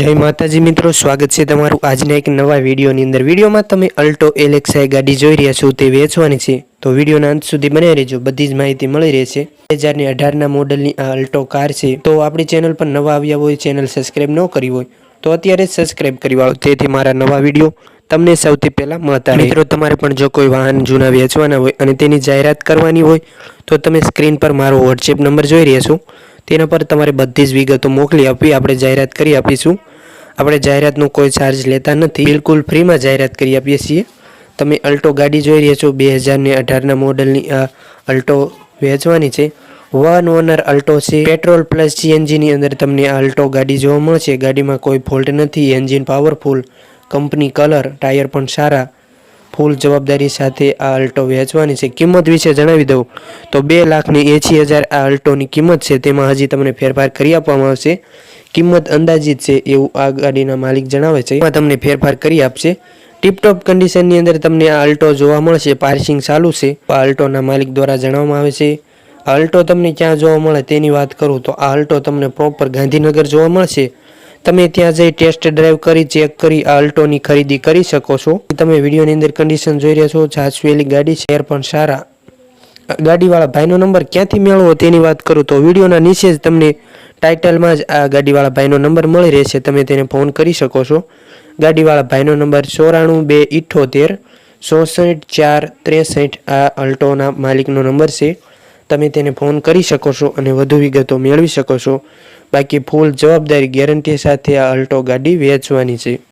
જય માતાજી મિત્રો, સ્વાગત છે તમારું આજના એક નવા વિડીયોની અંદર. વિડીયોમાં તમે અલ્ટો એલેક્સાઈ ગાડી જોઈ રહ્યા છો, તે વેચવાની છે. તો વિડીયોના અંત સુધી બનાવી રહેજો, બધી જ માહિતી મળી રહેશે. બે હજારની અઢારના મોડલની આ અલ્ટો કાર છે. તો આપણી ચેનલ પર નવા આવ્યા હોય, ચેનલ સબસ્ક્રાઈબ ન કરી હોય, તો અત્યારે જ સબસ્ક્રાઇબ કરી વાળો. તેથી મારા નવા વીડિયો તમને સૌથી પહેલાં મળતા મિત્રો, તમારે પણ જો કોઈ વાહન જૂના વેચવાના હોય અને તેની જાહેરાત કરવાની હોય, તો તમે સ્ક્રીન પર મારો વોટ્સએપ નંબર જોઈ રહ્યા છો. તેના પર તમારે બધી જ વિગતો મોકલી આપવી આપણે જાહેરાત કરી આપીશું. આપણે જાહેરાતનો કોઈ ચાર્જ લેતા નથી. બિલકુલ ફ્રીમાં જાહેરાત કરી આપીએ છીએ. તમે અલ્ટો ગાડી જોઈ રહ્યા છો. બે હજારને અઢારના મોડલની આ અલ્ટો વેચવાની છે. વન ઓનર અલ્ટો છે. પેટ્રોલ પ્લસ સીએનજીની અંદર તમને આ અલ્ટો ગાડી જોવા મળશે. ગાડીમાં કોઈ ફોલ્ટ નથી. Engine powerful company colour tyre પણ સારા. ફૂલ જવાબદારી સાથે આ અલ્ટો વેચવાની છે. કિંમત વિશે જણાવી દઉં. તો બે લાખની એંસી હજાર આ અલ્ટોની કિંમત છે. તેમાં હજી તમને ફેરફાર કરી આપવામાં આવશે. કિંમત અંદાજિત છે એવું આ ગાડીના માલિક જણાવે છે. એમાં તમને ફેરફાર કરી આપશે. ટીપટોપ કન્ડિશનની અંદર તમને આ અલ્ટો જોવા મળશે. પાર્સિંગ ચાલુ છે. આ અલ્ટોના માલિક દ્વારા જણાવવામાં આવે છે. આ અલ્ટો તમને ક્યાં જોવા મળે તેની વાત કરું તો આ અલ્ટો તમને પ્રોપર ગાંધીનગર જોવા મળશે. તમે ત્યાં જઈ ટેસ્ટ ડ્રાઈવ કરી ચેક કરી, આ અલ્ટોની ખરીદી કરી શકો છો. તમે વિડીયોની અંદર કન્ડિશન જોઈ રહ્યા છો. જાચવેલી ગાડી છે. પણ સારા. ગાડીવાળા ભાઈનો નંબર ક્યાંથી મેળવો તેની વાત કરું તો વિડીયોના નીચે જ તમને ટાઇટલમાં જ આ ગાડીવાળા ભાઈનો નંબર મળી રહેશે. તમે તેને ફોન કરી શકો છો. ગાડીવાળા ભાઈનો નંબર ચોરાણું બે ઇઠ્ઠોતેર ચોસઠ ચાર ત્રેસઠ આ અલ્ટોના માલિકનો નંબર છે. તમે તેને ફોન કરી શકો છો અને વધુ વિગતો મેળવી શકો છો. બાકી ફૂલ જવાબદારી ગેરંટી સાથે આ અલ્ટો ગાડી વેચવાની છે.